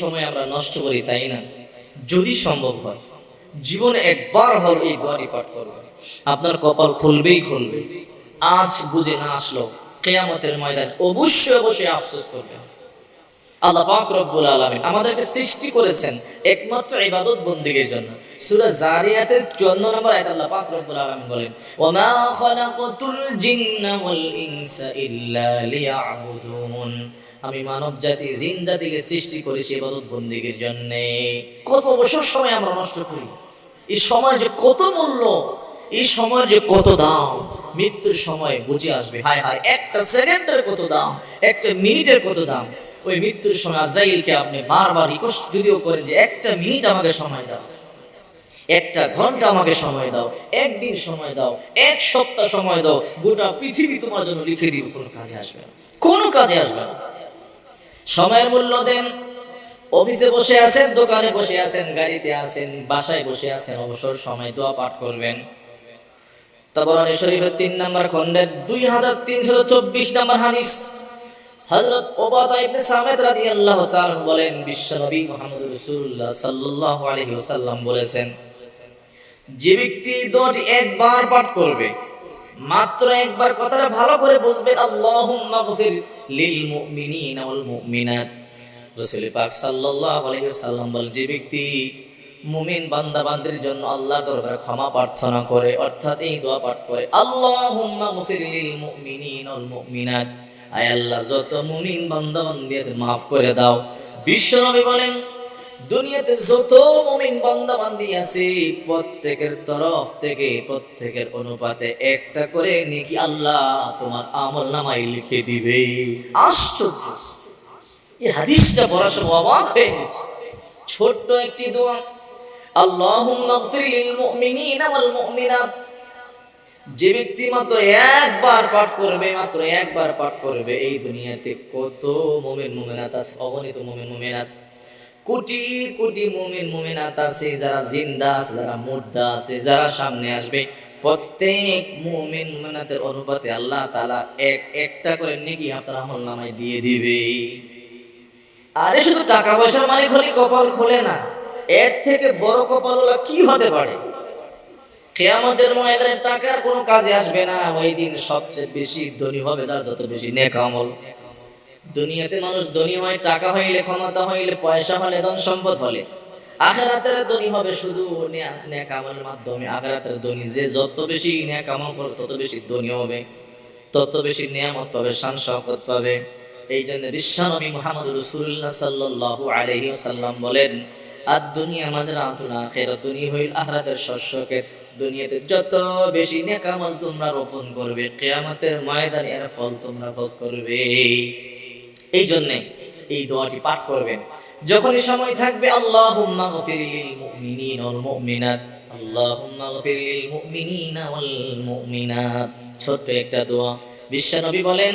সময় আমরা নষ্ট করি, তাই না? যদি সম্ভব হয়, জীবনে একবার হল এই দোয়াটি পাঠ করবে। আপনার কপাল খুলবেই খুলবে। আজ বুঝে না আসলো কেয়ামতের ময়দান অবশ্যই অবশ্যই আফসোস করবে। আল্লাহ পাক রব্বুল আমাদেরকে সৃষ্টি করেছেন একমাত্র ইবাদত জন্য। সূরা জারিয়াতের 54 নম্বর আয়াত আল্লাহ পাক রব্বুল বলেন ওয়া মা জিন্না ওয়াল ইনসা ইল্লা লিয়াবুদুন। আমি মানব জাতি জিন জাতিকে সৃষ্টি করেছি ইবাদত বন্দেগীর জন্য। কত বছর সময় আমরা নষ্ট করি? এই সময় যে কত মূল্য, এই সময়ের যে কত দাম, মৃত্যুর সময় বুঝে আসবে, হায় হায়, একটা সেকেন্ডের কত দাম, একটা মিনিটের কত দাম। ওই মৃত্যুর সময় আজরাইলকে আপনি বারবার রিকোয়েস্ট যদিও করেন যে একটা মিনিট আমাকে সময় দাও। একটা ঘণ্টা আমাকে সময় দাও, একদিন সময় দাও, এক সপ্তাহ সময় দাও, গোটা পৃথিবী তোমার জন্য লিখে দিব, কোনো কাজে আসবে না। কোনো কাজে আসবে না। সময়ের মূল্য দেন। অফিসে বসে আছেন, দোকানে বসে আছেন, গাড়িতে আছেন, বাসায় বসে আছেন, অবসর সময় দোয়া পাঠ করবেন। তাবরানি শরীফের তিন নম্বর খন্ডের দুই হাজার তিনশো চব্বিশ নম্বর হাদিস। হযরত ওবাদা ইবনে সামিত রাদিয়াল্লাহু তাআলা বলেন, বিশ্বনবী মুহাম্মদ রাসূলুল্লাহ সাল্লাল্লাহু আলাইহি ওয়াসাল্লাম বলেছেন, যে ব্যক্তি দোয়াটি একবার পাঠ করবে মাত্র একবার কথাটা ভালো করে বুঝবেন, আল্লাহুম্মা লিল মুমিনিনা ওয়াল মুমিনাত। রাসূল পাক সাল্লাল্লাহু আলাইহি ওয়াসাল্লাম যে ব্যক্তি মুমিন বান্দা বান্দির জন্য আল্লাহর দরবারে ক্ষমা প্রার্থনা করে, অর্থাৎ এই দোয়া পাঠ করে, আল্লাহুম্মা লিল মুমিনিনা ওয়াল মুমিনাত। আয় আল্লাহ, যত মুমিন বান্দা বান্দি আছে, মাফ করে দাও। বিশ্বনবী বলেন দুনিয়াতে যত মুমিন বান্দা বান্দি আছে, প্রত্যেকের তরফ থেকে, প্রত্যেকের অনুপাতে একটা করে নেকি আল্লাহ তোমার আমল নামাই লিখে দিবে। আশ্চর্য। এই হাদিসটা পড়ার অবাক হয়ে গেছে। ছোট্ট একটি দোয়া। আল্লাহুম্মা গফির লিল মুমিনিনা ওয়াল মুমিনাত যে ব্যক্তি মাত্র একবার পাঠ করবে, মাত্র একবার পাঠ করবে, এই দুনিয়াতে কত মুমিন, মুমিনাত আছে, অগণিত মুমিন, মুমিনাত। কোটি কোটি মুমিন মুমিনাত আছে, যারা জিন্দা আছে, যারা মুর্দা আছে, যারা সামনে আসবে। প্রত্যেক মুমিন মুমিনাতের অনুপাতে আল্লাহ তাআলা এক একটা করে নেকি আপনার আমল নামায় দিয়ে দিবে। আরে শুধু টাকা পয়সার মালিক হলে কপাল খোলে না, এর থেকে বড় কপাল হলো কি হতে পারে? কেয়ামতের ময়দানে টাকার কোনো কাজে আসবে না, ওই দিন সবচেয়ে বেশি ধনী হবে তার যত বেশি নেক আমল। দুনিয়াতে মানুষ ধনী হয়, টাকা হইলে ক্ষমতা হইলে পয়সা হলে ধন সম্পদ হলে। আখেরাতের ধনী হবে শুধু মাধ্যমে। আখেরাতের ধনী যে যত বেশি করবে তত বেশি ধনী হবে। তত বেশি নিয়ামত পাবে, শান শওকত পাবে। এই জন্য বিশ্বনবী মুহাম্মদ আলাইহি ওয়াসাল্লাম বলেন, আর দুনিয়া মাজরাতুল আখিরাত দুনিয়া হইল আখিরাতের শস্যকে। দুনিয়াতে যত বেশি নেকামল তোমরা রোপণ করবে, কেয়ামতের ময়দানে এর ফল তোমরা ভোগ করবে। এই জন্যে এই দোয়াটি পাঠ করবেন। যখনই সময় থাকবে, আল্লাহুম্মা গফির লিল মুমিনিনা ওয়াল মুমিনাত, আল্লাহুম্মা গফির লিল মুমিনিনা ওয়াল মুমিনাত। ছোট্ট একটা দোয়া। বিশ্বনবী বলেন